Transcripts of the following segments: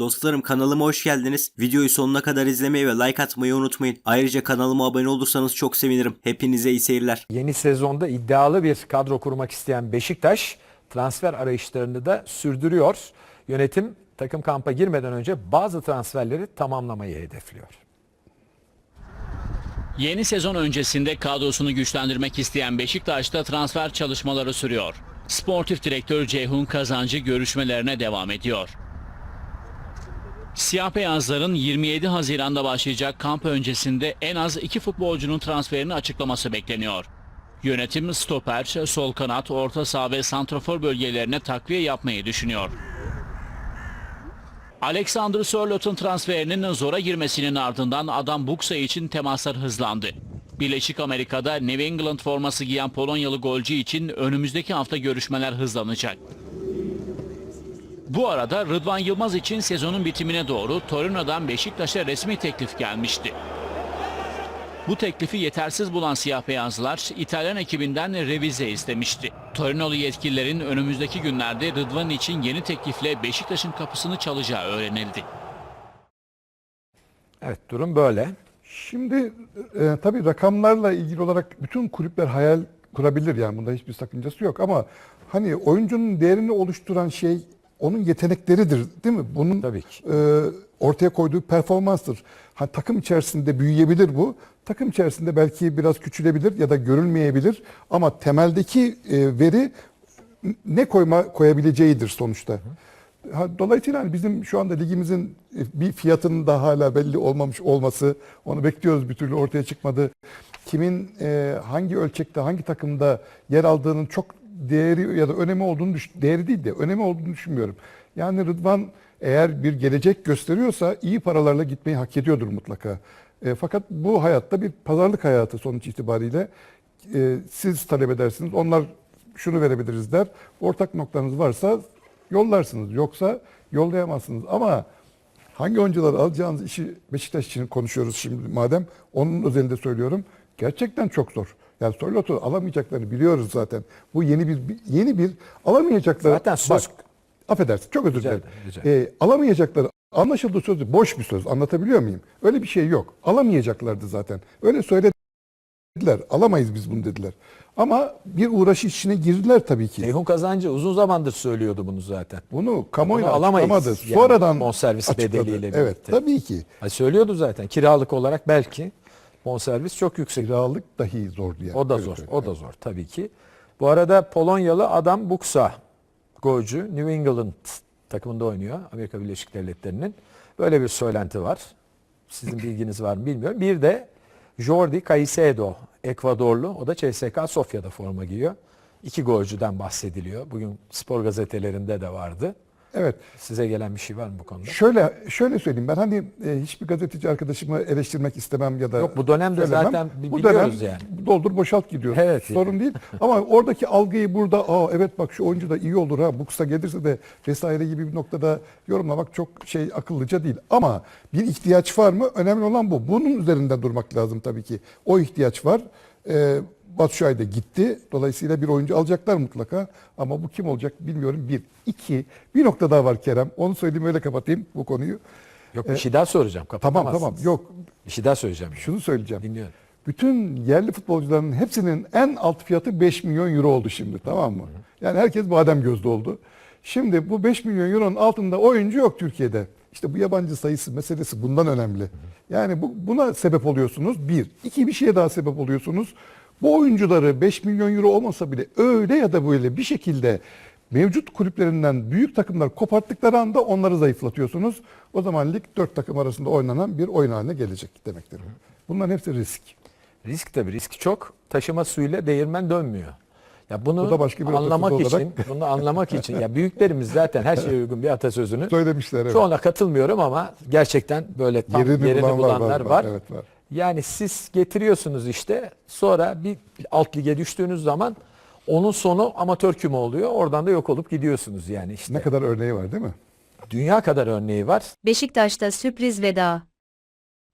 Dostlarım kanalıma hoş geldiniz. Videoyu sonuna kadar izlemeyi ve like atmayı unutmayın. Ayrıca kanalıma abone olursanız çok sevinirim. Hepinize iyi seyirler. Yeni sezonda iddialı bir kadro kurmak isteyen Beşiktaş transfer arayışlarını da sürdürüyor. Yönetim takım kampa girmeden önce bazı transferleri tamamlamayı hedefliyor. Yeni sezon öncesinde kadrosunu güçlendirmek isteyen Beşiktaş'ta transfer çalışmaları sürüyor. Sportif direktör Ceyhun Kazancı görüşmelerine devam ediyor. Siyah beyazların 27 Haziran'da başlayacak kamp öncesinde en az iki futbolcunun transferini açıklaması bekleniyor. Yönetim stoper, sol kanat, orta saha ve santrafor bölgelerine takviye yapmayı düşünüyor. Alexander Sörlot'un transferinin zora girmesinin ardından adam Buksa için temaslar hızlandı. Birleşik Amerika'da New England forması giyen Polonyalı golcü için önümüzdeki hafta görüşmeler hızlanacak. Bu arada Rıdvan Yılmaz için sezonun bitimine doğru Torino'dan Beşiktaş'a resmi teklif gelmişti. Bu teklifi yetersiz bulan siyah beyazlar İtalyan ekibinden revize istemişti. Torinolu yetkililerin önümüzdeki günlerde Rıdvan için yeni teklifle Beşiktaş'ın kapısını çalacağı öğrenildi. Evet durum böyle. Şimdi e, tabii rakamlarla ilgili olarak bütün kulüpler hayal kurabilir yani bunda hiçbir sakıncası yok ama hani oyuncunun değerini oluşturan şey onun yetenekleridir değil mi? Bunun Tabii ki. e, ortaya koyduğu performanstır. Ha, takım içerisinde büyüyebilir bu. Takım içerisinde belki biraz küçülebilir ya da görülmeyebilir ama temeldeki e, veri ne koyma koyabileceğidir sonuçta. Ha, Dolayısıyla hani bizim şu anda ligimizin e, bir fiyatının da hala belli olmamış olması, onu bekliyoruz bir türlü ortaya çıkmadı. Kimin e, hangi ölçekte, hangi takımda yer aldığının çok değeri ya da önemi olduğunu düş- değeri değil de önemi olduğunu düşünmüyorum. Yani Rıdvan eğer bir gelecek gösteriyorsa iyi paralarla gitmeyi hak ediyordur mutlaka. E, fakat bu hayatta bir pazarlık hayatı sonuç itibariyle e, siz talep edersiniz, onlar şunu verebiliriz der. Ortak noktanız varsa yollarsınız. Yoksa yollayamazsınız. Ama hangi oyuncuları alacağınız işi Beşiktaş için konuşuyoruz şimdi madem. Onun özelinde söylüyorum. Gerçekten çok zor. Yani Soylot'u alamayacaklarını biliyoruz zaten. Bu yeni bir yeni bir alamayacakları. Zaten söz- Bak, affedersin çok özür dilerim. Ee, alamayacakları anlaşıldığı sözü boş bir söz. Anlatabiliyor muyum? Öyle bir şey yok. Alamayacaklardı zaten. Öyle söylediler. Alamayız biz bunu dediler. Ama bir uğraşı içine girdiler tabii ki. Ceyhun Kazancı uzun zamandır söylüyordu bunu zaten. Bunu kamuoyuna Bunu alamayız. açıklamadı. Yani Sonradan bonservis açıkladı. bedeliyle Evet tabii ki. Ha, söylüyordu zaten kiralık olarak belki bonservis çok yüksek. Kiralık dahi zordu yani. O da Öyle zor. söyleyeyim. O da zor tabii ki. Bu arada Polonyalı adam Buksa golcü New England takımında oynuyor Amerika Birleşik Devletleri'nin. Böyle bir söylenti var. Sizin bilginiz var mı bilmiyorum. Bir de Jordi Caicedo Ekvadorlu. O da CSKA Sofya'da forma giyiyor. İki golcüden bahsediliyor. Bugün spor gazetelerinde de vardı. Evet. Size gelen bir şey var mı bu konuda? Şöyle şöyle söyleyeyim ben hani e, hiçbir gazeteci arkadaşımı eleştirmek istemem ya da Yok, bu dönemde söylemem. zaten bi- bu biliyoruz dönem yani. doldur boşalt gidiyor. Evet. Sorun değil. Ama oradaki algıyı burada aa evet bak şu oyuncu da iyi olur ha bu kısa gelirse de vesaire gibi bir noktada yorumlamak çok şey akıllıca değil. Ama bir ihtiyaç var mı? Önemli olan bu. Bunun üzerinde durmak lazım tabii ki. O ihtiyaç var. Ee, Batu Şuay da gitti. Dolayısıyla bir oyuncu alacaklar mutlaka. Ama bu kim olacak bilmiyorum. Bir. iki. Bir nokta daha var Kerem. Onu söyleyeyim öyle kapatayım bu konuyu. Yok bir şey daha soracağım. Tamam tamam. Yok Bir şey daha söyleyeceğim. şunu söyleyeceğim. Dinliyorum. Bütün yerli futbolcuların hepsinin en alt fiyatı 5 milyon euro oldu şimdi tamam mı? Yani herkes badem gözlü oldu. Şimdi bu 5 milyon euronun altında oyuncu yok Türkiye'de. İşte bu yabancı sayısı meselesi bundan önemli. Yani bu, buna sebep oluyorsunuz. Bir. iki bir şeye daha sebep oluyorsunuz. Bu oyuncuları 5 milyon euro olmasa bile öyle ya da böyle bir şekilde mevcut kulüplerinden büyük takımlar koparttıkları anda onları zayıflatıyorsunuz. O zaman lig dört takım arasında oynanan bir oyun haline gelecek demektir. Bunların hepsi risk. Risk tabii risk çok. Taşıma suyuyla değirmen dönmüyor. Ya bunu Bu da başka bir anlamak için, olarak- bunu anlamak için ya büyüklerimiz zaten her şeye uygun bir atasözünü. Söylemişler evet. Çoğuna katılmıyorum ama gerçekten böyle tam Yerini yerini, bulan var, bulanlar var, var. var, evet, var. Yani siz getiriyorsunuz işte sonra bir alt lige düştüğünüz zaman onun sonu amatör küme oluyor. Oradan da yok olup gidiyorsunuz yani işte. Ne kadar örneği var değil mi? Dünya kadar örneği var. Beşiktaş'ta sürpriz veda.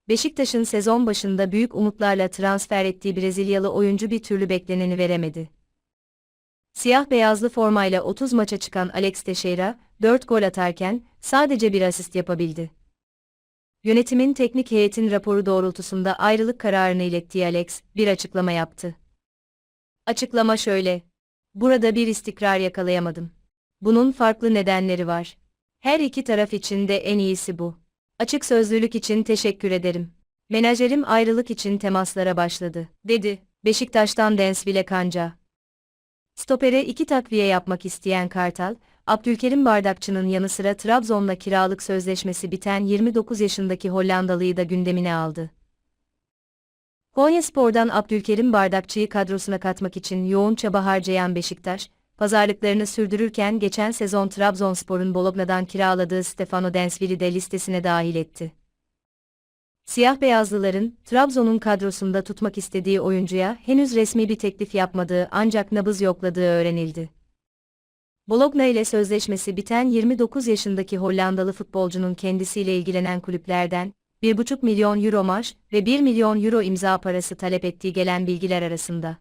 Beşiktaş'ın sezon başında büyük umutlarla transfer ettiği Brezilyalı oyuncu bir türlü bekleneni veremedi. Siyah beyazlı formayla 30 maça çıkan Alex Teixeira, 4 gol atarken sadece bir asist yapabildi. Yönetimin teknik heyetin raporu doğrultusunda ayrılık kararını ilettiği Alex bir açıklama yaptı. Açıklama şöyle. Burada bir istikrar yakalayamadım. Bunun farklı nedenleri var. Her iki taraf için de en iyisi bu. Açık sözlülük için teşekkür ederim. Menajerim ayrılık için temaslara başladı, dedi. Beşiktaş'tan Densville Kanca. Stopere iki takviye yapmak isteyen Kartal, Abdülkerim Bardakçı'nın yanı sıra Trabzon'la kiralık sözleşmesi biten 29 yaşındaki Hollandalıyı da gündemine aldı. Konyaspor'dan Abdülkerim Bardakçı'yı kadrosuna katmak için yoğun çaba harcayan Beşiktaş, pazarlıklarını sürdürürken geçen sezon Trabzonspor'un Bologna'dan kiraladığı Stefano Densville'i de listesine dahil etti. Siyah beyazlıların Trabzon'un kadrosunda tutmak istediği oyuncuya henüz resmi bir teklif yapmadığı ancak nabız yokladığı öğrenildi. Bologna ile sözleşmesi biten 29 yaşındaki Hollandalı futbolcunun kendisiyle ilgilenen kulüplerden 1,5 milyon euro maaş ve 1 milyon euro imza parası talep ettiği gelen bilgiler arasında.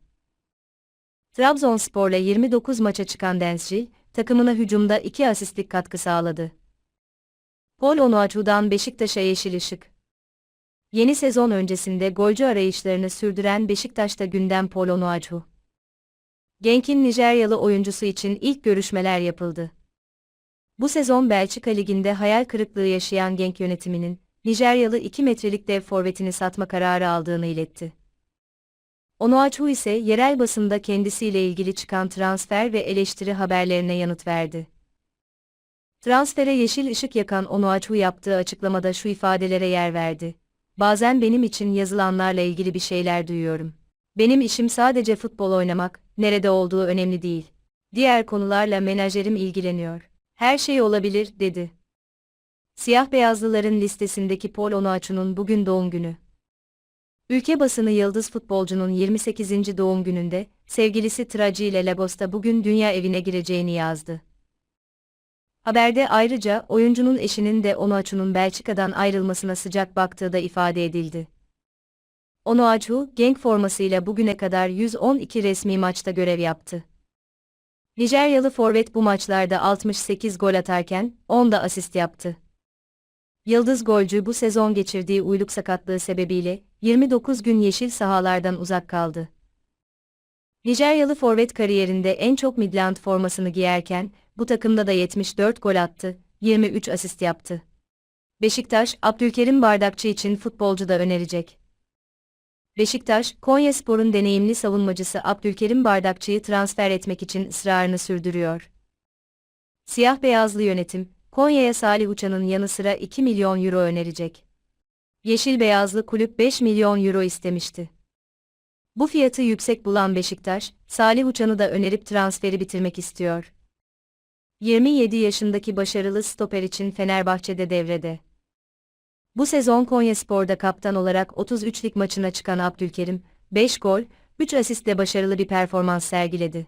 Trabzonspor'la 29 maça çıkan Densci, takımına hücumda 2 asistlik katkı sağladı. Paul Onuachu'dan Beşiktaş'a yeşil ışık. Yeni sezon öncesinde golcü arayışlarını sürdüren Beşiktaş'ta gündem Paul Onuachu. Genk'in Nijeryalı oyuncusu için ilk görüşmeler yapıldı. Bu sezon Belçika Ligi'nde hayal kırıklığı yaşayan Genk yönetiminin, Nijeryalı 2 metrelik dev forvetini satma kararı aldığını iletti. Onuachu ise yerel basında kendisiyle ilgili çıkan transfer ve eleştiri haberlerine yanıt verdi. Transfere yeşil ışık yakan Onuachu yaptığı açıklamada şu ifadelere yer verdi. Bazen benim için yazılanlarla ilgili bir şeyler duyuyorum. Benim işim sadece futbol oynamak, nerede olduğu önemli değil. Diğer konularla menajerim ilgileniyor. Her şey olabilir, dedi. Siyah beyazlıların listesindeki Paul Onuachu'nun bugün doğum günü. Ülke basını yıldız futbolcunun 28. doğum gününde, sevgilisi Traci ile Lagos'ta bugün dünya evine gireceğini yazdı. Haberde ayrıca oyuncunun eşinin de Onuachu'nun Belçika'dan ayrılmasına sıcak baktığı da ifade edildi. Onuachu, Genk formasıyla bugüne kadar 112 resmi maçta görev yaptı. Nijeryalı forvet bu maçlarda 68 gol atarken 10 da asist yaptı. Yıldız golcü bu sezon geçirdiği uyluk sakatlığı sebebiyle 29 gün yeşil sahalardan uzak kaldı. Nijeryalı forvet kariyerinde en çok Midland formasını giyerken bu takımda da 74 gol attı, 23 asist yaptı. Beşiktaş, Abdülkerim Bardakçı için futbolcu da önerecek. Beşiktaş, Konyaspor'un deneyimli savunmacısı Abdülkerim Bardakçı'yı transfer etmek için ısrarını sürdürüyor. Siyah beyazlı yönetim, Konya'ya Salih Uçan'ın yanı sıra 2 milyon euro önerecek. Yeşil beyazlı kulüp 5 milyon euro istemişti. Bu fiyatı yüksek bulan Beşiktaş, Salih Uçan'ı da önerip transferi bitirmek istiyor. 27 yaşındaki başarılı stoper için Fenerbahçe'de devrede. Bu sezon Konyaspor'da kaptan olarak 33 lig maçına çıkan Abdülkerim, 5 gol, 3 asistle başarılı bir performans sergiledi.